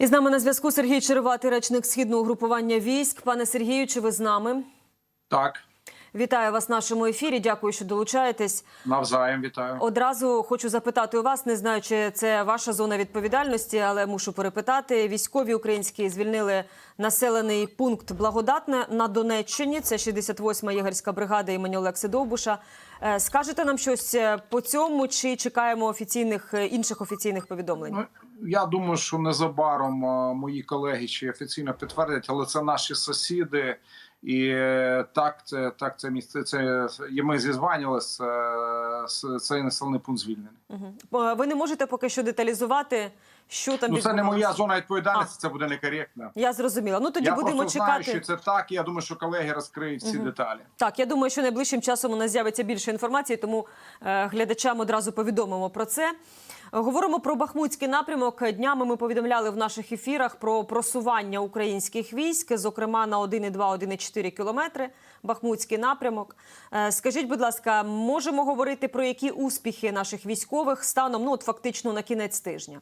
І з нами на зв'язку Сергій Череватий, речник східного угрупування військ. Пане Сергію, чи ви з нами? Так, Вітаю вас в нашому ефірі. Дякую, що долучаєтесь. навзаєм вітаю. Одразу хочу запитати у вас, не знаю, чи це ваша зона відповідальності, але мушу перепитати. Військові українські звільнили населений пункт Благодатне на Донеччині. Це 68-ма єгерська бригада імені Олекси Довбуша. Е, Скажете нам щось е, по цьому, чи чекаємо офіційних е, інших офіційних повідомлень? Я думаю, що незабаром е, мої колеги ще офіційно підтвердять, але це наші сусіди. І е, так, це так, це місце. Це і ми зізванювалися. е, Цей населений пункт звільнений. Е, Ви не можете поки що деталізувати, що там Ну це не моя зона відповідальності. Це буде некоректно. Я зрозуміла. Ну тоді я будемо просто чекати. знаю, що це так. Я думаю, що колеги розкриють всі деталі. Так, я думаю, що найближчим часом у нас з'явиться більше інформації, тому е, глядачам одразу повідомимо про це. Говоримо про Бахмутський напрямок. Днями ми повідомляли в наших ефірах про просування українських військ, зокрема на 1,2-1,4 кілометри. Бахмутський напрямок. Е, Скажіть, будь ласка, можемо говорити про які успіхи наших військових станом, ну от фактично на кінець тижня?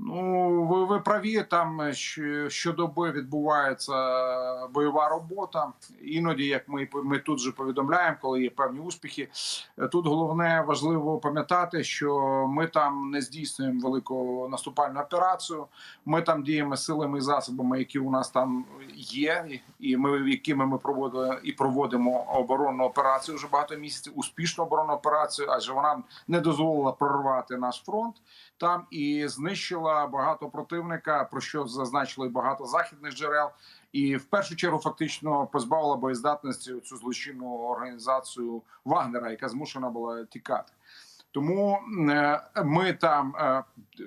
Ну, ви, ви праві, там е, щодоби відбувається бойова робота. Іноді, як ми, ми тут же повідомляємо, коли є певні успіхи. Е, Тут головне важливо пам'ятати, що ми там не здійснюємо велику наступальну операцію. Ми там діємо силами і засобами, які у нас там є, і ми якими ми проводили і проводимо оборонну операцію вже багато місяців. Успішну оборонну операцію, адже вона не дозволила прорвати наш фронт там і знищила багато противника, про що зазначили багато західних джерел, і в першу чергу фактично позбавила боєздатності цю злочинну організацію Вагнера, яка змушена була тікати. Тому е, ми там, е,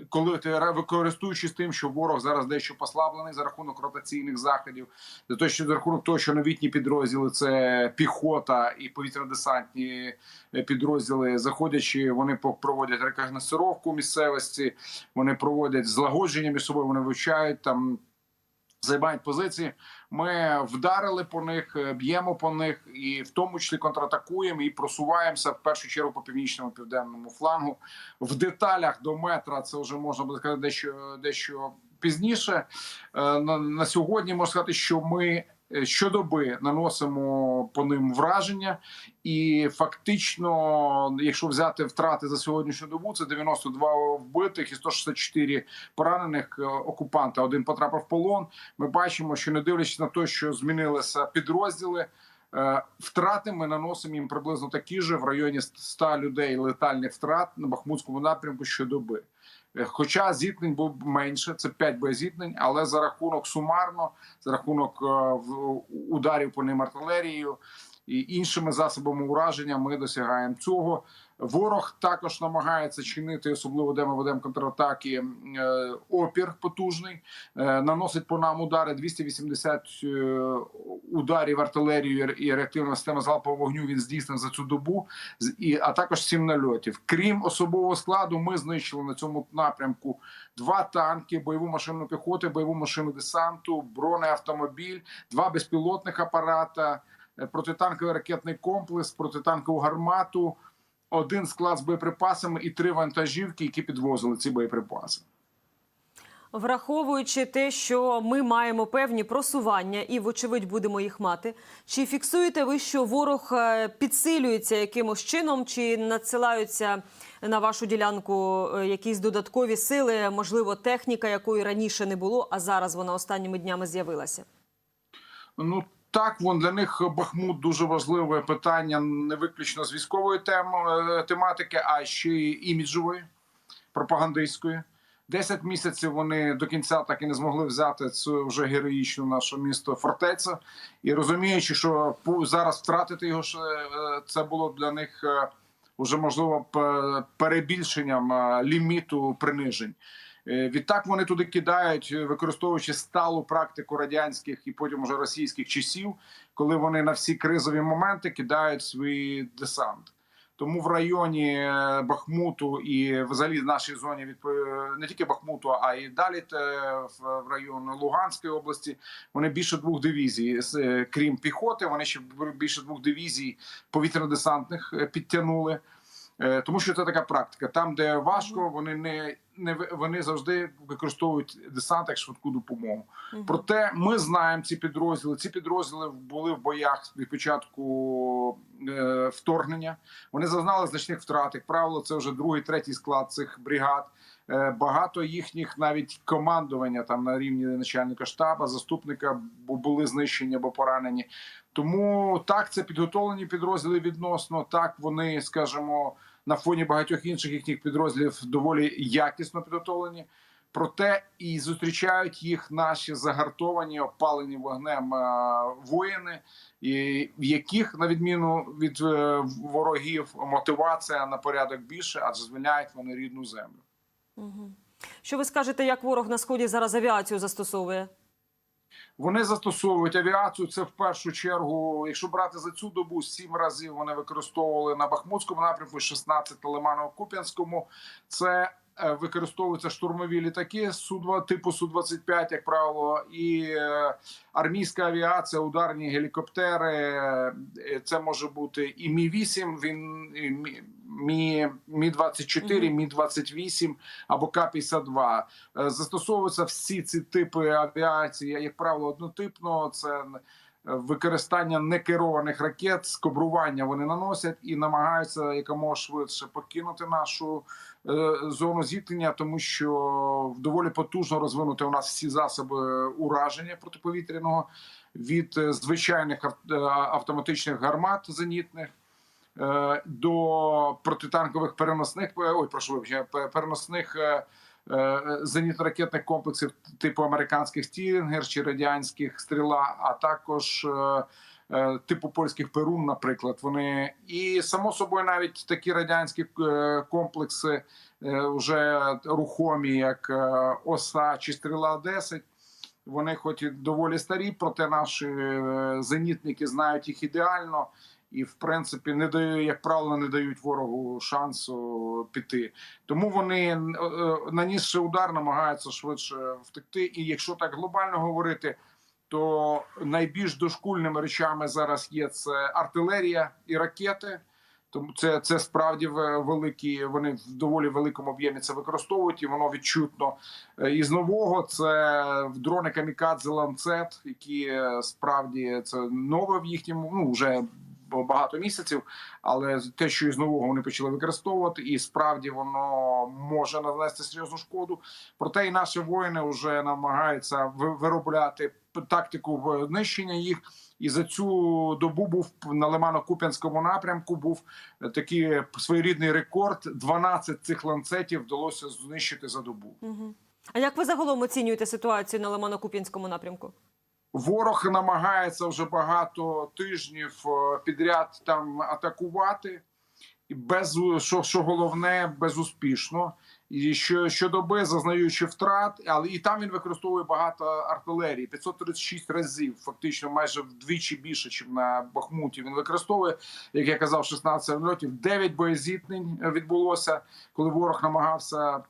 коли ти використовуючись тим, що ворог зараз дещо послаблений за рахунок ротаційних заходів, за те, що за рахунок того, що новітні підрозділи це піхота і повітряно-десантні е, підрозділи, заходячи, вони проводять рекогносцировку місцевості, вони проводять злагодження між собою, вони вивчають там. Займають позиції. Ми вдарили по них, е, б'ємо по них, і в тому числі контратакуємо і просуваємося в першу чергу по північному південному флангу. В деталях до метра це вже можна буде сказати дещо дещо пізніше. Е, На, на сьогодні можна сказати, що ми щодоби наносимо по ним враження, і фактично, якщо взяти втрати за сьогоднішню добу, це 92 вбитих і 164 поранених е, окупанта. Один потрапив в полон. Ми бачимо, що не дивлячись на те, що змінилися підрозділи. е, Втрати ми наносимо їм приблизно такі ж в районі 100 людей летальних втрат на Бахмутському напрямку щодоби. Е, Хоча зіткнень було менше, це 5 боєзіткнень, але за рахунок сумарно, за рахунок е, ударів по ним артилерією і іншими засобами ураження, ми досягаємо цього. Ворог також намагається чинити, особливо де ми ведемо контратаки, е, опір потужний, наносить по нам удари 280 е, ударів артилерією і реактивна система залпового вогню. Він здійснив за цю добу, і а також сім нальотів. Крім особового складу, ми знищили на цьому напрямку два танки, бойову машину піхоти, бойову машину десанту, бронеавтомобіль, два безпілотних апарата, е, протитанковий ракетний комплекс, протитанкову гармату, один склад з боєприпасами і три вантажівки, які підвозили ці боєприпаси. Враховуючи те, що ми маємо певні просування і, вочевидь, будемо їх мати. Чи фіксуєте ви, що ворог е, підсилюється якимось чином, чи надсилаються на вашу ділянку е, якісь додаткові сили, можливо, техніка, якої раніше не було, а зараз вона останніми днями з'явилася? Ну так, вон для них Бахмут дуже важливе питання не виключно з військової тем, е, тематики, а ще й іміджової, пропагандистської. Десять місяців вони до кінця так і не змогли взяти цю вже героїчну наше місто фортеця. І розуміючи, що зараз втратити його е, це було для них е, вже можливо перебільшенням е, ліміту принижень. Відтак вони туди кидають, використовуючи сталу практику радянських і потім уже російських часів, коли вони на всі кризові моменти кидають свій десант. Тому в районі е, Бахмуту і взагалі в нашій зоні від не тільки Бахмуту, а й далі в в район Луганської області. Вони більше двох дивізій, е, крім піхоти. Вони ще більше двох дивізій повітряно-десантних е, підтягнули. Е, Тому що це така практика. Там, де важко, вони не, не вони завжди використовують десант як швидку допомогу. Проте ми знаємо ці підрозділи. Ці підрозділи були в боях від початку е, вторгнення. Вони зазнали значних втрат. Як правило, це вже другий, третій склад цих бригад. Е, Багато їхніх навіть командування там на рівні начальника штаба, заступника були знищені або поранені. Тому так, це підготовлені підрозділи відносно. Так вони, скажімо, на фоні багатьох інших їхніх підрозділів доволі якісно підготовлені. Проте і зустрічають їх наші загартовані, опалені вогнем е, воїни, і в яких, на відміну від е, ворогів, мотивація на порядок більше, адже звільняють вони рідну землю. Що ви скажете, як ворог на сході зараз авіацію застосовує? Вони застосовують авіацію. Це в першу чергу, якщо брати за цю добу, сім разів вони використовували на Бахмутському напрямку, 16 на Лиманово-Куп'янському. Це використовуються штурмові літаки су 2 типу су 25 як правило, і е, армійська авіація, ударні гелікоптери. Е, Це може бути і Мі 8 Він і Мі- Мі Мі 24 Мі 28 або К-52. Е, Застосовуються всі ці типи авіації, як правило, однотипно. Це е, використання некерованих ракет, скобрування вони наносять і намагаються якомога швидше покинути нашу е, зону зіткнення, тому що доволі потужно розвинути у нас всі засоби ураження протиповітряного від е, звичайних е, автоматичних гармат зенітних до протитанкових переносних ой, прошу вибачення, переносних зенітно-ракетних комплексів типу американських Стінгер чи радянських стріла, а також е, е, типу польських Перун, наприклад. Вони і само собою навіть такі радянські е, комплекси е, вже рухомі, як е, ОСА чи стріла 10 Вони, хоч і доволі старі, проте наші е, зенітники знають їх ідеально і, в принципі, не дають, як правило, не дають ворогу шансу піти. Тому вони, е, е, нанісши удар, намагаються швидше втекти. І якщо так глобально говорити, то найбільш дошкульними речами зараз є це артилерія і ракети. Тому це, це справді великі. Вони в доволі великому об'ємі це використовують, і воно відчутно. Е, Із нового це дрони камікадзе ланцет, які справді це нове в їхньому. Ну вже багато місяців, але те, що із нового вони почали використовувати, і справді воно може нанести серйозну шкоду. Проте і наші воїни вже намагаються ви- виробляти тактику знищення їх. І за цю добу був на Лимано-Куп'янському напрямку. Був такий своєрідний рекорд. 12 цих ланцетів вдалося знищити за добу. А як ви загалом оцінюєте ситуацію на Лимано-Куп'янському напрямку? Ворог намагається вже багато тижнів е, підряд там атакувати, і без що, що головне, безуспішно. І що щодоби зазнаючи втрат, але і там він використовує багато артилерії 536 разів, фактично майже вдвічі більше, ніж на Бахмуті. Він використовує, як я казав, 16 самольотів. 9 боєзіткнень е, відбулося, коли ворог намагався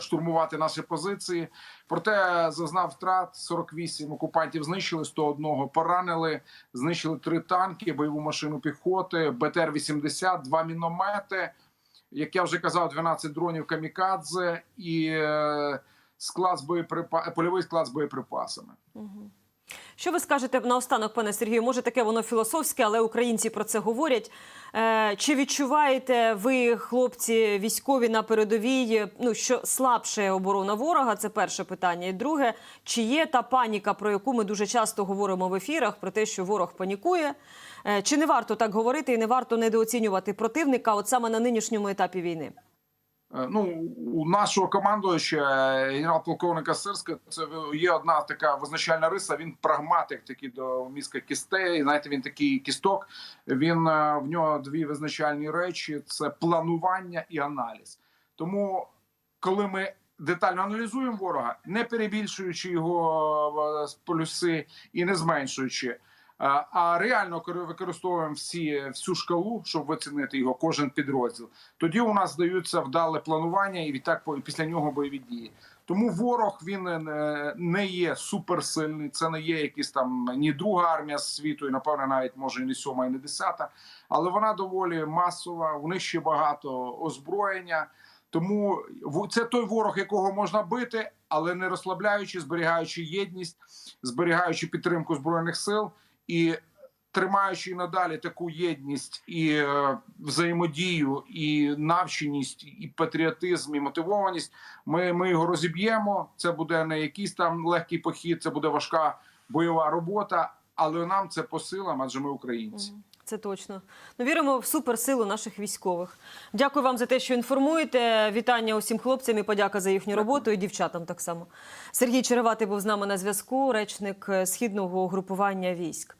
штурмувати наші позиції. Проте зазнав втрат 48 окупантів знищили, 101 поранили, знищили три танки, бойову машину піхоти, БТР-80, два міномети. Як я вже казав, 12 дронів камікадзе і е, склад з боєприпа... польовий склад з боєприпасами. Що ви скажете наостанок, пане Сергію? Може, таке воно філософське, але українці про це говорять. Е, чи відчуваєте ви, хлопці, військові на передовій, ну що слабше оборона ворога? Це перше питання. І друге, чи є та паніка, про яку ми дуже часто говоримо в ефірах, про те, що ворог панікує? Е, чи не варто так говорити і не варто недооцінювати противника, от саме на нинішньому етапі війни? Е, Ну, у нашого командуюча е, генерал-полковника Сирська, це є одна така визначальна риса. Він прагматик такий до мізка кістей. Знаєте, він такий кісток. Він е, в нього дві визначальні речі: це планування і аналіз. Тому, коли ми детально аналізуємо ворога, не перебільшуючи його плюси і не зменшуючи. А реально використовуємо всі всю шкалу, щоб оцінити його, кожен підрозділ. Тоді у нас здаються вдале планування, і відтак після нього бойові дії. Тому ворог він е, не є суперсильний. Це не є якісь там ні друга армія світу, і напевне навіть може і не сьома, і не десята. Але вона доволі масова. У них ще багато озброєння. Тому це той ворог, якого можна бити, але не розслабляючи, зберігаючи єдність, зберігаючи підтримку збройних сил і тримаючи надалі таку єдність і е, взаємодію, і навченість, і патріотизм, і мотивованість. Ми, ми його розіб'ємо. Це буде не якийсь там легкий похід, це буде важка бойова робота. Але нам це по силам, адже ми українці. Це точно. Ну, віримо в суперсилу наших військових. Дякую вам за те, що інформуєте. Вітання усім хлопцям і подяка за їхню роботу, і дівчатам так само. Сергій Череватий був з нами на зв'язку, речник е, східного угрупування військ.